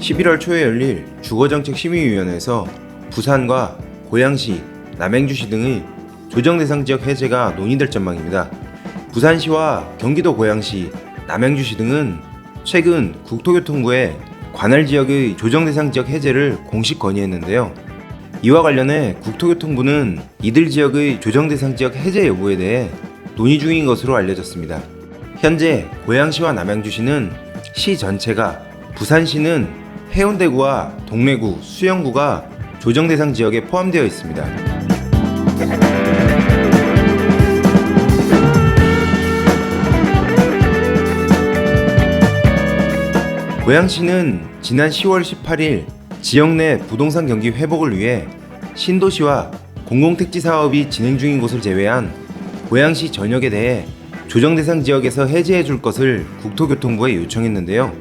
(11월) 초에 열릴 주거정책심의위원회에서 부산과 고양시, 남양주시 등의 조정 대상 지역 해제가 논의될 전망입니다. 부산시와 경기도 고양시, 남양주시 등은 최근 국토교통부에 관할 지역의 조정 대상 지역 해제를 공식 건의했는데요. 이와 관련해 국토교통부는 이들 지역의 조정 대상 지역 해제 여부에 대해 논의 중인 것으로 알려졌습니다. 현재 고양시와 남양주시는 시 전체가 부산시는 해운대구와 동래구, 수영구가 조정 대상 지역에 포함되어 있습니다. 고양시는 지난 10월 18일 지역 내 부동산 경기 회복을 위해 신도시와 공공택지 사업이 진행 중인 곳을 제외한 고양시 전역에 대해 조정 대상 지역에서 해제해 줄 것을 국토교통부에 요청했는데요.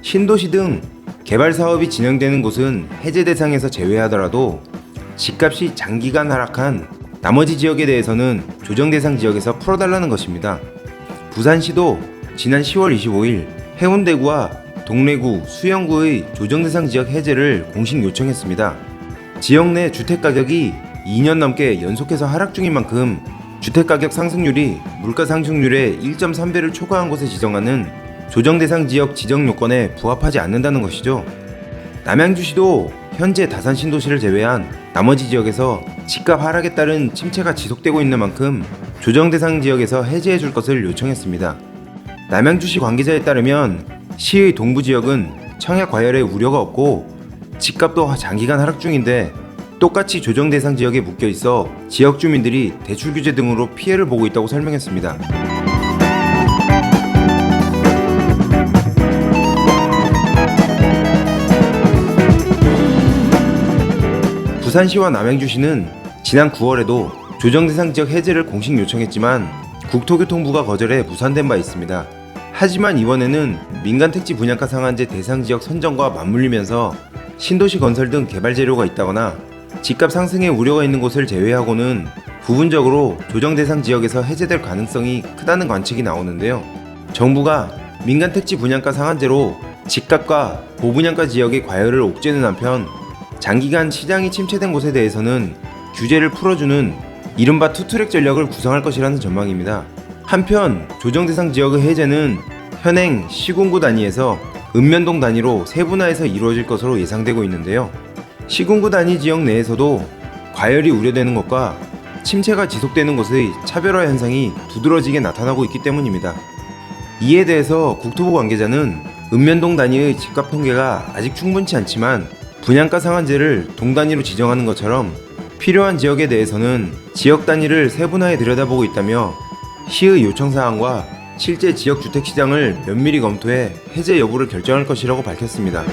신도시 등 개발 사업이 진행되는 곳은 해제 대상에서 제외하더라도 집값이 장기간 하락한 나머지 지역에 대해서는 조정 대상 지역에서 풀어달라는 것입니다. 부산시도 지난 10월 25일 해운대구와 동래구, 수영구의 조정 대상 지역 해제를 공식 요청했습니다. 지역 내 주택 가격이 2년 넘게 연속해서 하락 중인 만큼 주택 가격 상승률이 물가 상승률의 1.3배를 초과한 곳에 지정하는 조정 대상 지역 지정 요건에 부합하지 않는다는 것이죠. 남양주시도 현재 다산 신도시를 제외한 나머지 지역에서 집값 하락에 따른 침체가 지속되고 있는 만큼 조정 대상 지역에서 해제해 줄 것을 요청했습니다. 남양주시 관계자에 따르면 시의 동부 지역은 청약 과열에 우려가 없고 집값도 장기간 하락 중인데 똑같이 조정 대상 지역에 묶여 있어 지역 주민들이 대출 규제 등으로 피해를 보고 있다고 설명했습니다. 부산시와 남양주시는 지난 9월에도 조정 대상 지역 해제를 공식 요청했지만 국토교통부가 거절해 무산된 바 있습니다. 하지만 이번에는 민간 택지 분양가 상한제 대상 지역 선정과 맞물리면서 신도시 건설 등 개발 재료가 있다거나 집값 상승의 우려가 있는 곳을 제외하고는 부분적으로 조정 대상 지역에서 해제될 가능성이 크다는 관측이 나오는데요. 정부가 민간 택지 분양가 상한제로 집값과 고분양가 지역의 과열을 옥죄는 한편 장기간 시장이 침체된 곳에 대해서는 규제를 풀어주는 이른바 투트랙 전략을 구상할 것이라는 전망입니다. 한편 조정 대상 지역의 해제는 현행 시군구 단위에서 읍면동 단위로 세분화해서 이루어질 것으로 예상되고 있는데요. 시군구 단위 지역 내에서도 과열이 우려되는 것과 침체가 지속되는 곳의 차별화 현상이 두드러지게 나타나고 있기 때문입니다. 이에 대해서 국토부 관계자는 읍면동 단위의 집값 통계가 아직 충분치 않지만 분양가 상한제를 동 단위로 지정하는 것처럼 필요한 지역에 대해서는 지역 단위를 세분화해 들여다보고 있다며 시의 요청 사항과 실제 지역 주택 시장을 면밀히 검토해 해제 여부를 결정할 것이라고 밝혔습니다.